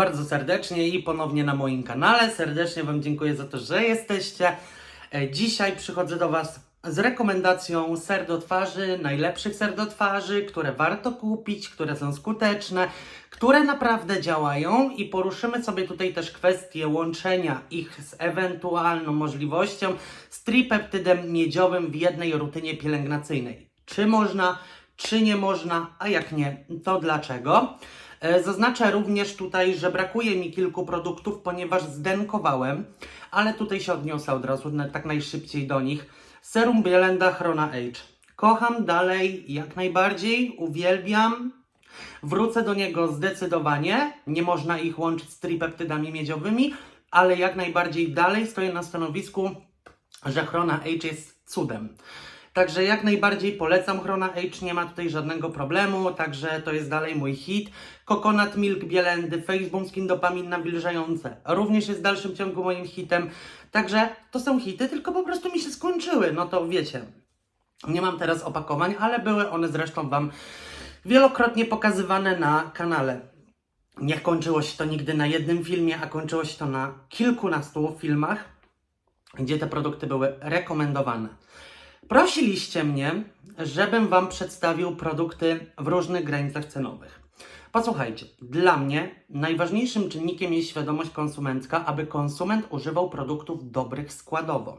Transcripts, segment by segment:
bardzo serdecznie i ponownie na moim kanale. Serdecznie Wam dziękuję za to, że jesteście. E, Dzisiaj przychodzę do Was z rekomendacją ser do twarzy, najlepszych ser do twarzy, które warto kupić, które są skuteczne, które naprawdę działają i poruszymy sobie tutaj też kwestię łączenia ich z ewentualną możliwością z tripeptydem miedziowym w jednej rutynie pielęgnacyjnej. Czy można, czy nie można, a jak nie, to dlaczego? E, Zaznaczę również tutaj, że brakuje mi kilku produktów, ponieważ zdenkowałem, ale tutaj się odniosę od razu tak najszybciej do nich. Serum Bielenda Chrona Age. Kocham dalej, jak najbardziej, uwielbiam. Wrócę do niego zdecydowanie. Nie można ich łączyć z tripeptydami miedziowymi, ale jak najbardziej dalej stoję na stanowisku, że Chrona Age jest cudem. Także jak najbardziej polecam Chrona Age, nie ma tutaj żadnego problemu, także to jest dalej mój hit. Coconut Milk Bielendy, Facebook Skin Dopamin nawilżające również jest w dalszym ciągu moim hitem. Także to są hity, tylko po prostu mi się skończyły, no to wiecie. Nie mam teraz opakowań, ale były one zresztą Wam wielokrotnie pokazywane na kanale. Nie kończyło się to nigdy na jednym filmie, a kończyło się to na kilkunastu filmach, gdzie te produkty były rekomendowane. Prosiliście mnie, żebym Wam przedstawił produkty w różnych granicach cenowych. Posłuchajcie, dla mnie najważniejszym czynnikiem jest świadomość konsumencka, aby konsument używał produktów dobrych składowo.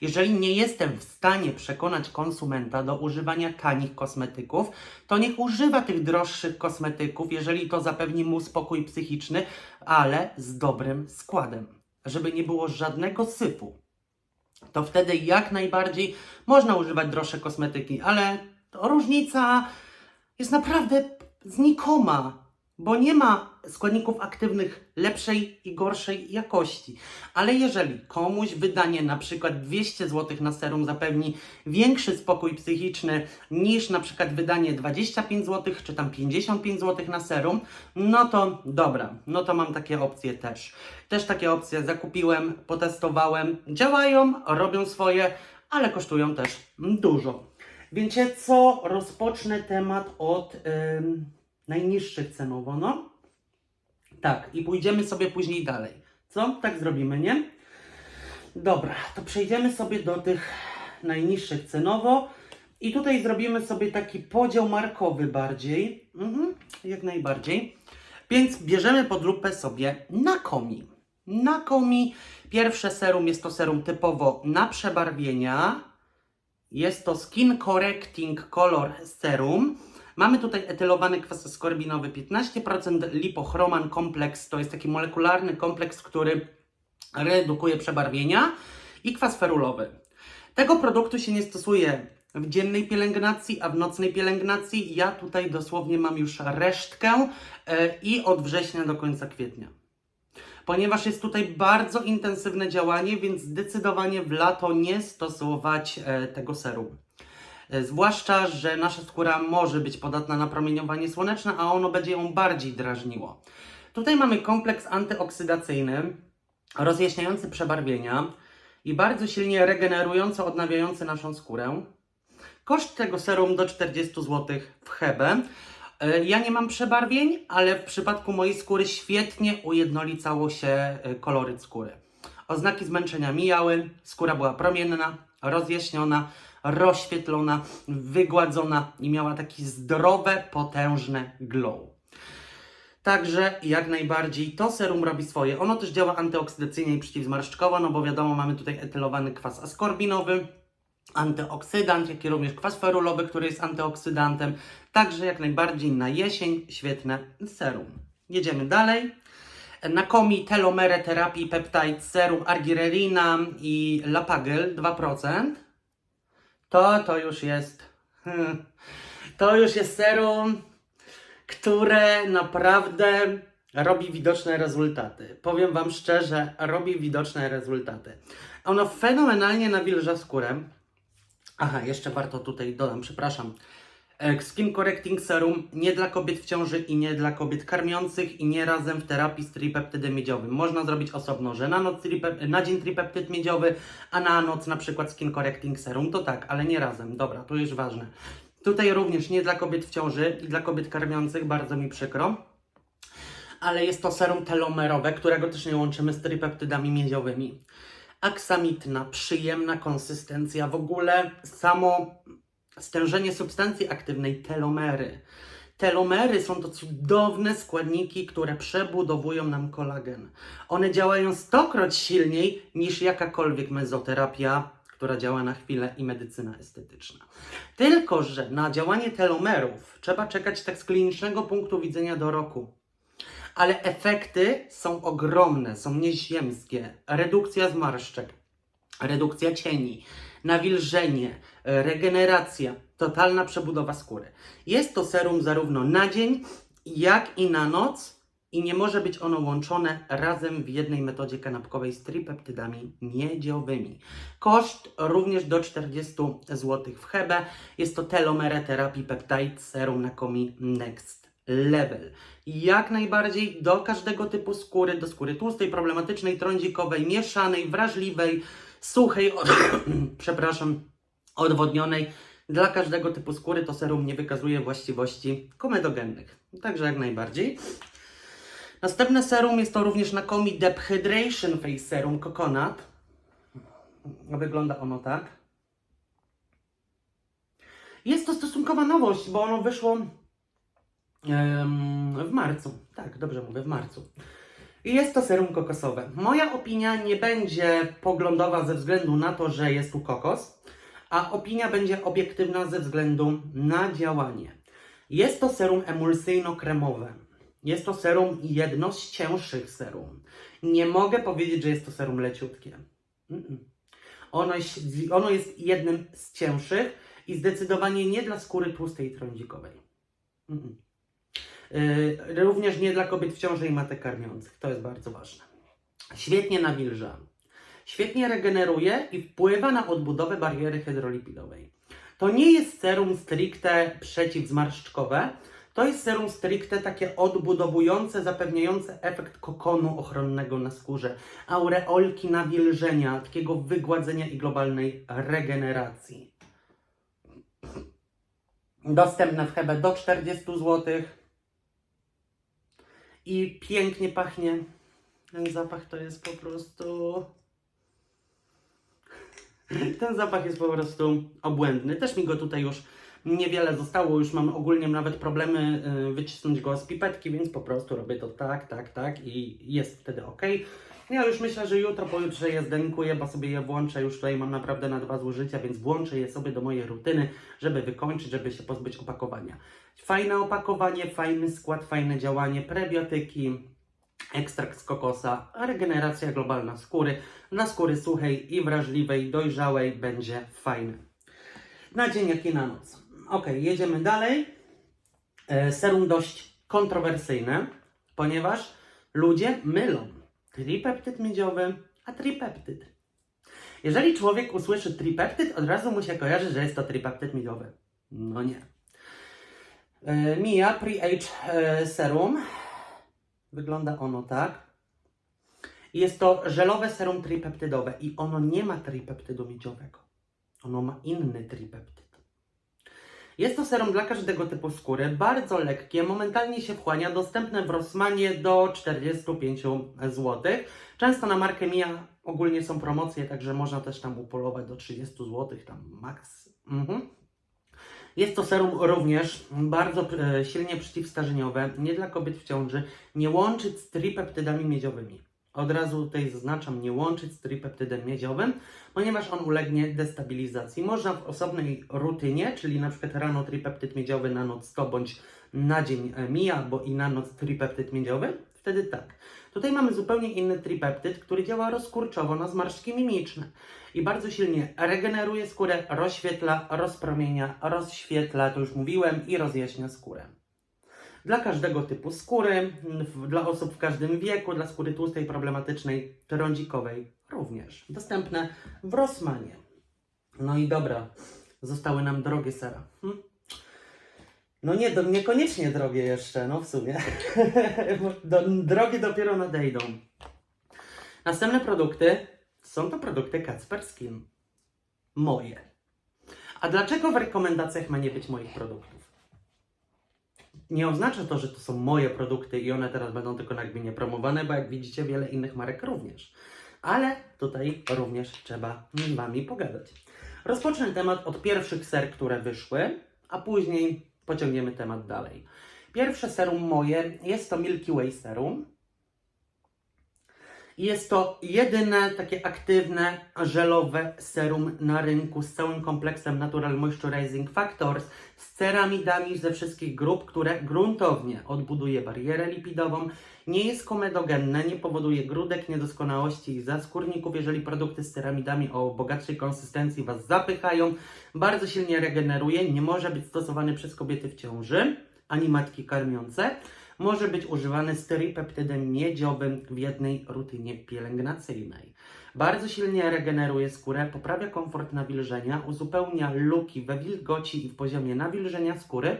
Jeżeli nie jestem w stanie przekonać konsumenta do używania tanich kosmetyków, to niech używa tych droższych kosmetyków, jeżeli to zapewni mu spokój psychiczny, ale z dobrym składem, żeby nie było żadnego syfu to wtedy jak najbardziej można używać droższe kosmetyki, ale różnica jest naprawdę znikoma, bo nie ma składników aktywnych lepszej i gorszej jakości. Ale jeżeli komuś wydanie na przykład 200 zł na serum zapewni większy spokój psychiczny niż na przykład wydanie 25 zł czy tam 55 zł na serum, no to dobra, no to mam takie opcje też. Też takie opcje zakupiłem, potestowałem, działają, robią swoje, ale kosztują też dużo. Wiecie co? Rozpocznę temat od ym, najniższych cenowo, no. Tak, i pójdziemy sobie później dalej. Co? Tak zrobimy, nie? Dobra, to przejdziemy sobie do tych najniższych cenowo. I tutaj zrobimy sobie taki podział markowy bardziej. Mhm, jak najbardziej. Więc bierzemy pod lupę sobie Nakomi. Nakomi, pierwsze serum jest to serum typowo na przebarwienia. Jest to Skin Correcting Color Serum. Mamy tutaj etylowany kwas skorbinowy 15%, lipochroman kompleks, to jest taki molekularny kompleks, który redukuje przebarwienia i kwas ferulowy. Tego produktu się nie stosuje w dziennej pielęgnacji, a w nocnej pielęgnacji ja tutaj dosłownie mam już resztkę e, i od września do końca kwietnia ponieważ jest tutaj bardzo intensywne działanie, więc zdecydowanie w lato nie stosować e, tego serum. E, Zwłaszcza, że nasza skóra może być podatna na promieniowanie słoneczne, a ono będzie ją bardziej drażniło. Tutaj mamy kompleks antyoksydacyjny, rozjaśniający przebarwienia i bardzo silnie regenerujący, odnawiający naszą skórę. Koszt tego serum do 40 zł w Hebe. Ja nie mam przebarwień, ale w przypadku mojej skóry świetnie ujednolicało się e, koloryt skóry. Oznaki zmęczenia mijały, skóra była promienna, rozjaśniona, rozświetlona, wygładzona i miała taki zdrowe, potężne glow. Także jak najbardziej to serum robi swoje. Ono też działa antyoksydacyjnie i przeciwzmarszczkowo, no bo wiadomo, mamy tutaj etylowany kwas askorbinowy, antyoksydant, jak i również kwas ferulowy, który jest antyoksydantem. Także jak najbardziej na jesień świetne serum. Jedziemy dalej. Nakomi Telomere Terapii Peptide Serum Argirelina i Lapagel 2%. To, to już jest... hmm, To już jest serum, które naprawdę robi widoczne rezultaty. Powiem Wam szczerze, robi widoczne rezultaty. Ono fenomenalnie nawilża skórę. Aha, jeszcze warto tutaj dodam, przepraszam. E, Skin Correcting Serum nie dla kobiet w ciąży i nie dla kobiet karmiących i nie razem w terapii z tripeptydem miedziowym. Można zrobić osobno, że na, noc tripep- na dzień tripeptyd miedziowy, a na noc na przykład Skin Correcting Serum. To tak, ale nie razem. Dobra, to już ważne. Tutaj również nie dla kobiet w ciąży i dla kobiet karmiących, bardzo mi przykro. ale jest to serum telomerowe, którego też nie łączymy z tripeptydami miedziowymi. Aksamitna, przyjemna konsystencja, w ogóle samo stężenie substancji aktywnej telomery. Telomery są to cudowne składniki, które przebudowują nam kolagen. One działają stokroć silniej niż jakakolwiek mezoterapia, która działa na chwilę i medycyna estetyczna. Tylko, że na działanie telomerów trzeba czekać tak z klinicznego punktu widzenia do roku. Ale efekty są ogromne, są nieziemskie. Redukcja zmarszczek, redukcja cieni, nawilżenie, regeneracja, totalna przebudowa skóry. Jest to serum zarówno na dzień, jak i na noc i nie może być ono łączone razem w jednej metodzie kanapkowej z tripeptydami miedziowymi. Koszt również do 40 zł w Hebe. Jest to Telomere Therapy Peptide Serum na komi Next Level. Jak najbardziej do każdego typu skóry, do skóry tłustej, problematycznej, trądzikowej, mieszanej, wrażliwej, suchej, przepraszam, odwodnionej. Dla każdego typu skóry to serum nie wykazuje właściwości komedogennych. Także jak najbardziej. Następne serum jest to również na komi Dep Hydration Face Serum Coconut. Wygląda ono tak. Jest to stosunkowa nowość, bo ono wyszło w marcu. Tak, dobrze mówię, w marcu. I jest to serum kokosowe. Moja opinia nie będzie poglądowa ze względu na to, że jest tu kokos, a opinia będzie obiektywna ze względu na działanie. Jest to serum emulsyjno-kremowe. Jest to serum jedno z cięższych serum. Nie mogę powiedzieć, że jest to serum leciutkie. Ono ono jest jednym z cięższych i zdecydowanie nie dla skóry tłustej i trądzikowej. Yy, również nie dla kobiet w ciąży i matek karmiących. To jest bardzo ważne. Świetnie nawilża. Świetnie regeneruje i wpływa na odbudowę bariery hydrolipidowej. To nie jest serum stricte przeciwzmarszczkowe, to jest serum stricte takie odbudowujące, zapewniające efekt kokonu ochronnego na skórze, aureolki nawilżenia, takiego wygładzenia i globalnej regeneracji. Dostępne w Hebe do 40 zł. I pięknie pachnie. Ten zapach to jest po prostu. Ten zapach jest po prostu obłędny. Też mi go tutaj już niewiele zostało, już mam ogólnie nawet problemy y, wycisnąć go z pipetki, więc po prostu robię to tak, tak, tak i jest wtedy ok. Ja już myślę, że jutro, pojutrze je zdenkuję, bo sobie je włączę. Już tutaj mam naprawdę na dwa zużycia, więc włączę je sobie do mojej rutyny, żeby wykończyć, żeby się pozbyć opakowania. Fajne opakowanie, fajny skład, fajne działanie, prebiotyki, ekstrakt z kokosa, regeneracja globalna skóry. Dla skóry suchej i wrażliwej, dojrzałej będzie fajny. Na dzień, jak i na noc. Ok, jedziemy dalej. E, Serum dość kontrowersyjne, ponieważ ludzie mylą tripeptyd miedziowy, a tripeptyd. Jeżeli człowiek usłyszy tripeptyd, od razu mu się kojarzy, że jest to tripeptyd miedziowy. No nie. E, Mia Pre-Age e, Serum. Wygląda ono tak. Jest to żelowe serum tripeptydowe i ono nie ma tripeptydu miedziowego. Ono ma inny tripeptyd. Jest to serum dla każdego typu skóry, bardzo lekkie, momentalnie się wchłania, dostępne w Rossmanie do 45 zł. Często na markę Mia ogólnie są promocje, także można też tam upolować do 30 zł, tam max. Mhm. Jest to serum również bardzo e, silnie przeciwstarzeniowe, nie dla kobiet w ciąży, nie łączyć z tripeptydami miedziowymi. Od razu tutaj zaznaczam, nie łączyć z tripeptydem miedziowym, ponieważ on ulegnie destabilizacji. Można w osobnej rutynie, czyli na przykład rano tripeptyd miedziowy, na noc 100 bądź na dzień mija, bo i na noc tripeptyd miedziowy, wtedy tak. Tutaj mamy zupełnie inny tripeptyd, który działa rozkurczowo na zmarszczki mimiczne i bardzo silnie regeneruje skórę, rozświetla, rozpromienia, rozświetla, to już mówiłem, i rozjaśnia skórę. Dla każdego typu skóry, dla osób w każdym wieku, dla skóry tłustej, problematycznej, trądzikowej również. Dostępne w Rossmanie. No i dobra, zostały nam drogie sera. Hm? No nie, do, niekoniecznie drogie jeszcze, no w sumie. Do, drogie dopiero nadejdą. Następne produkty są to produkty Kacper Skin. Moje. A dlaczego w rekomendacjach ma nie być moich produktów? Nie oznacza to, że to są moje produkty i one teraz będą tylko nagminnie promowane, bo jak widzicie, wiele innych marek również. Ale tutaj również trzeba z Wami pogadać. Rozpocznę temat od pierwszych ser, które wyszły, a później pociągniemy temat dalej. Pierwsze serum moje jest to Milky Way Serum. Jest to jedyne takie aktywne, żelowe serum na rynku z całym kompleksem Natural Moisturizing Factors, z ceramidami ze wszystkich grup, które gruntownie odbuduje barierę lipidową, nie jest komedogenne, nie powoduje grudek, niedoskonałości i zaskórników, jeżeli produkty z ceramidami o bogatszej konsystencji Was zapychają, bardzo silnie regeneruje, nie może być stosowany przez kobiety w ciąży, ani matki karmiące, może być używany z tripeptydem miedziowym w jednej rutynie pielęgnacyjnej. Bardzo silnie regeneruje skórę, poprawia komfort nawilżenia, uzupełnia luki we wilgoci i w poziomie nawilżenia skóry,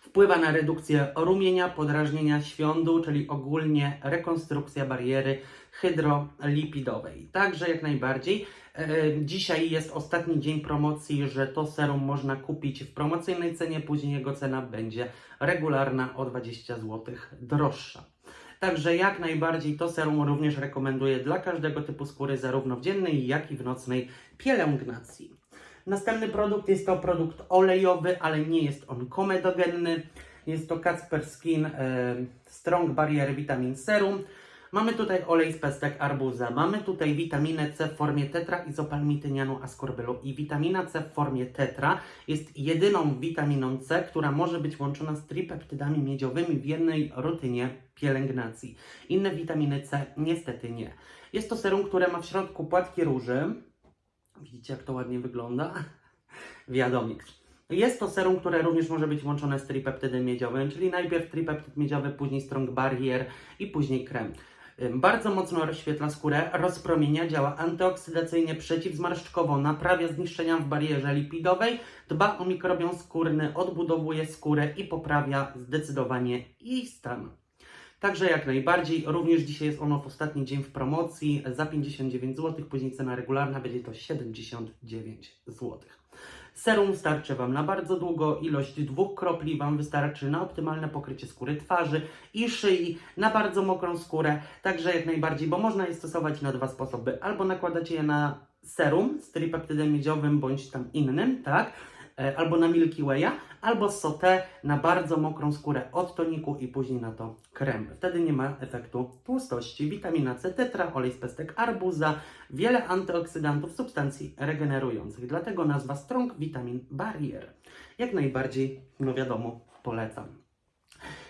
wpływa na redukcję rumienia, podrażnienia świądu, czyli ogólnie rekonstrukcja bariery hydrolipidowej. Także jak najbardziej. E, Dzisiaj jest ostatni dzień promocji, że to serum można kupić w promocyjnej cenie, później jego cena będzie regularna o 20 zł droższa. Także jak najbardziej to serum również rekomenduję dla każdego typu skóry, zarówno w dziennej, jak i w nocnej pielęgnacji. Następny produkt jest to produkt olejowy, ale nie jest on komedogenny. Jest to Casper Skin e, Strong Barrier Vitamin Serum. Mamy tutaj olej z pestek arbuza, mamy tutaj witaminę C w formie tetraizopalmitynianu ascorbylu i witamina C w formie tetra jest jedyną witaminą C, która może być łączona z tripeptydami miedziowymi w jednej rutynie pielęgnacji. Inne witaminy C niestety nie. Jest to serum, które ma w środku płatki róży. Widzicie jak to ładnie wygląda? Wiadomik. Jest to serum, które również może być łączone z tripeptydem miedziowym, czyli najpierw tripeptyd miedziowy, później strong barrier i później krem. Bardzo mocno rozświetla skórę, rozpromienia, działa antyoksydacyjnie, przeciwzmarszczkowo, naprawia zniszczenia w barierze lipidowej, dba o mikrobiom skórny, odbudowuje skórę i poprawia zdecydowanie jej stan. Także jak najbardziej, również dzisiaj jest ono w ostatni dzień w promocji za 59 zł, później cena regularna będzie to 79 zł. Serum starczy Wam na bardzo długo, ilość dwóch kropli Wam wystarczy na optymalne pokrycie skóry twarzy i szyi, na bardzo mokrą skórę, także jak najbardziej, bo można je stosować na dwa sposoby. Albo nakładacie je na serum z tripeptydem miedziowym bądź tam innym, tak? E, Albo na Milky Way'a, albo sauté na bardzo mokrą skórę od toniku i później na to krem. Wtedy nie ma efektu tłustości. Witamina C, tetra, olej z pestek arbuza, wiele antyoksydantów, substancji regenerujących. Dlatego nazwa Strong Vitamin Barrier. Jak najbardziej, no wiadomo, polecam.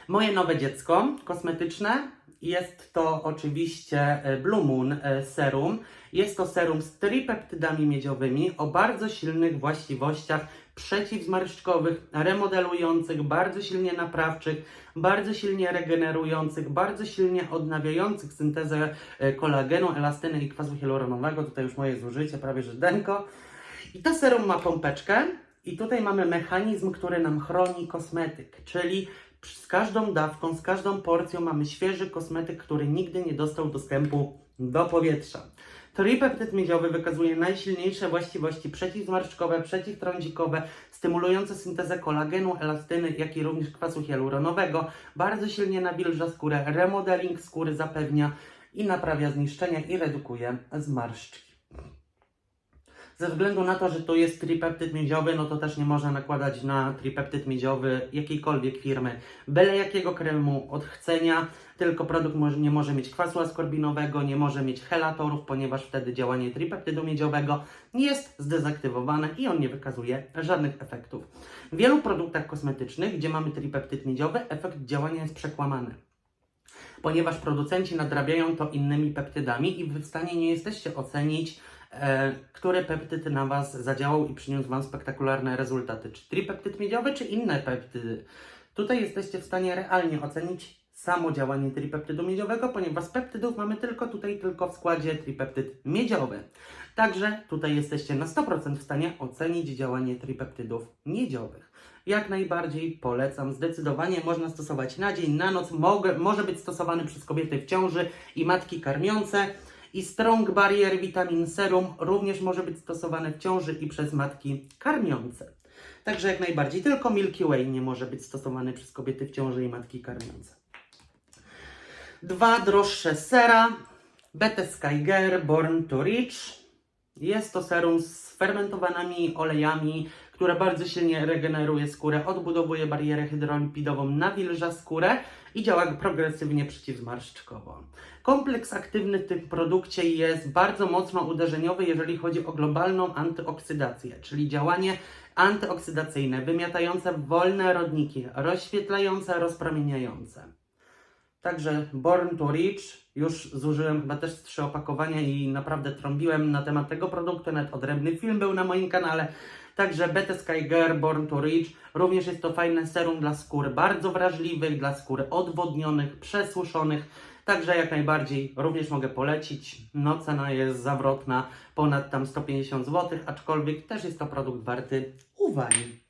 Moje nowe dziecko kosmetyczne jest to oczywiście e, Blue Moon e, Serum. Jest to serum z tripeptydami miedziowymi o bardzo silnych właściwościach przeciwzmarszczkowych, remodelujących, bardzo silnie naprawczych, bardzo silnie regenerujących, bardzo silnie odnawiających syntezę e, kolagenu, elastyny i kwasu hialuronowego. Tutaj już moje zużycie, prawie że denko. I to serum ma pompeczkę i tutaj mamy mechanizm, który nam chroni kosmetyk, czyli z każdą dawką, z każdą porcją mamy świeży kosmetyk, który nigdy nie dostał dostępu do powietrza. Tripeptyd miedziowy wykazuje najsilniejsze właściwości przeciwzmarszczkowe, przeciwtrądzikowe, stymulujące syntezę kolagenu, elastyny, jak i również kwasu hialuronowego. Bardzo silnie nawilża skórę, remodeling skóry zapewnia i naprawia zniszczenia i redukuje zmarszczki. Ze względu na to, że to jest tripeptyd miedziowy, no to też nie można nakładać na tripeptyd miedziowy jakiejkolwiek firmy byle jakiego kremu od chcenia, tylko produkt może, nie może mieć kwasu askorbinowego, nie może mieć helatorów, ponieważ wtedy działanie tripeptydu miedziowego jest zdezaktywowane i on nie wykazuje żadnych efektów. W wielu produktach kosmetycznych, gdzie mamy tripeptyd miedziowy, efekt działania jest przekłamany ponieważ producenci nadrabiają to innymi peptydami i wy w stanie nie jesteście ocenić, który peptyd na Was zadziałał i przyniósł Wam spektakularne rezultaty. Czy tripeptyd miedziowy, czy inne peptydy. Tutaj jesteście w stanie realnie ocenić samo działanie tripeptydu miedziowego, ponieważ peptydów mamy tylko tutaj tylko w składzie tripeptyd miedziowy. Także tutaj jesteście na 100% w stanie ocenić działanie tripeptydów miedziowych. Jak najbardziej polecam. Zdecydowanie można stosować na dzień, na noc. Mogę, może być stosowany przez kobiety w ciąży i matki karmiące. I Strong Barrier Vitamin Serum również może być stosowane w ciąży i przez matki karmiące. Także jak najbardziej. Tylko Milky Way nie może być stosowany przez kobiety w ciąży i matki karmiące. Dwa droższe sera. Bete Skyger Born to Rich. Jest to serum z fermentowanymi olejami, które bardzo silnie regeneruje skórę, odbudowuje barierę hydrolipidową, nawilża skórę i działa progresywnie przeciwzmarszczkowo. Kompleks aktywny w tym produkcie jest bardzo mocno uderzeniowy, jeżeli chodzi o globalną antyoksydację, czyli działanie antyoksydacyjne, wymiatające wolne rodniki, rozświetlające, rozpromieniające. Także Born to Rich, już zużyłem chyba też trzy opakowania i naprawdę trąbiłem na temat tego produktu, nawet odrębny film był na moim kanale. Także Beta Sky Girl Born to Rich, również jest to fajne serum dla skór bardzo wrażliwych, dla skór odwodnionych, przesuszonych. Także jak najbardziej również mogę polecić. No cena jest zawrotna, ponad tam 150 zł, aczkolwiek też jest to produkt warty uwagi.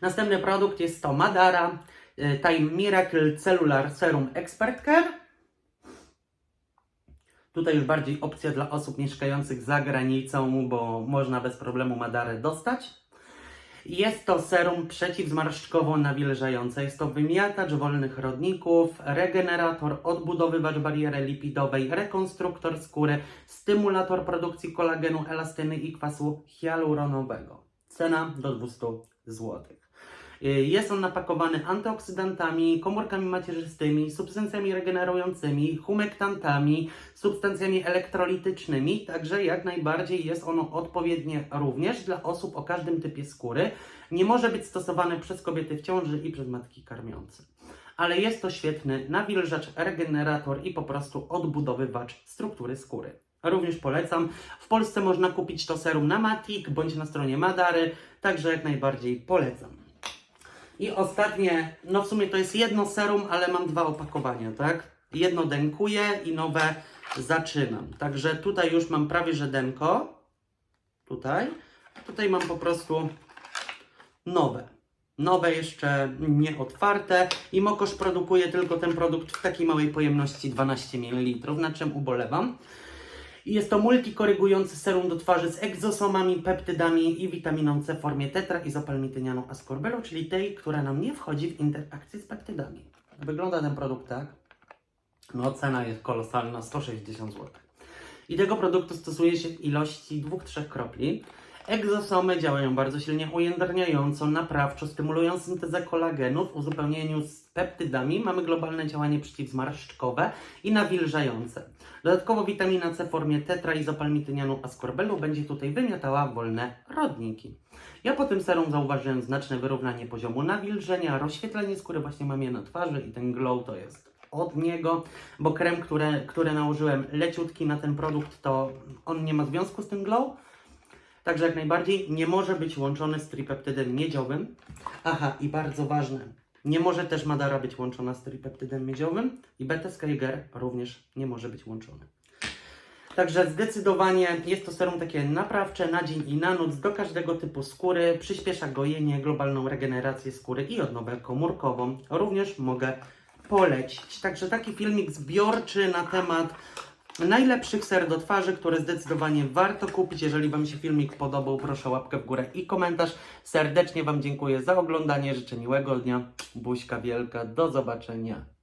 Następny produkt jest to Madara y, Time Miracle Cellular Serum Expert Care. Tutaj już bardziej opcja dla osób mieszkających za granicą, bo można bez problemu Madarę dostać. Jest to serum przeciwzmarszczkowo-nawilżające. Jest to wymiatacz wolnych rodników, regenerator, odbudowywacz bariery lipidowej, rekonstruktor skóry, stymulator produkcji kolagenu, elastyny i kwasu hialuronowego. Cena do 200 zł. Jest on napakowany antyoksydantami, komórkami macierzystymi, substancjami regenerującymi, humektantami, substancjami elektrolitycznymi, także jak najbardziej jest ono odpowiednie również dla osób o każdym typie skóry. Nie może być stosowany przez kobiety w ciąży i przez matki karmiące. Ale jest to świetny nawilżacz, regenerator i po prostu odbudowywacz struktury skóry. Również polecam. W Polsce można kupić to serum na Matic bądź na stronie Madary, także jak najbardziej polecam. I ostatnie, no w sumie to jest jedno serum, ale mam dwa opakowania, tak? Jedno denkuję i nowe zaczynam. Także tutaj już mam prawie że denko. Tutaj. Tutaj mam po prostu nowe. Nowe jeszcze nieotwarte i Mokosz produkuje tylko ten produkt w takiej małej pojemności 12 ml, na czym ubolewam. Jest to multikorygujący serum do twarzy z egzosomami, peptydami i witaminą C w formie tetraizopalmitynianu ascorbelu, czyli tej, która nam nie wchodzi w interakcję z peptydami. Wygląda ten produkt tak. No cena jest kolosalna, 160 zł. I tego produktu stosuje się w ilości 2-3 kropli. Egzosomy działają bardzo silnie ujędrniająco, naprawczo, stymulują syntezę kolagenu w uzupełnieniu z peptydami. Mamy globalne działanie przeciwzmarszczkowe i nawilżające. Dodatkowo witamina C w formie tetraizopalmitynianu ascorbelu będzie tutaj wymiatała wolne rodniki. Ja po tym serum zauważyłem znaczne wyrównanie poziomu nawilżenia, rozświetlenie skóry, właśnie mam je na twarzy i ten glow to jest od niego, bo krem, który, który nałożyłem leciutki na ten produkt, to on nie ma związku z tym glow. Także jak najbardziej nie może być łączony z tripeptydem miedziowym. Aha, i bardzo ważne, nie może też Madara być łączona z tripeptydem miedziowym i beta Skyger również nie może być łączony. Także zdecydowanie jest to serum takie naprawcze na dzień i na noc do każdego typu skóry. Przyspiesza gojenie, globalną regenerację skóry i odnowę komórkową. Również mogę polecić. Także taki filmik zbiorczy na temat najlepszych ser do twarzy, które zdecydowanie warto kupić. Jeżeli Wam się filmik podobał, proszę łapkę w górę i komentarz. Serdecznie Wam dziękuję za oglądanie. Życzę miłego dnia. Buźka wielka. Do zobaczenia.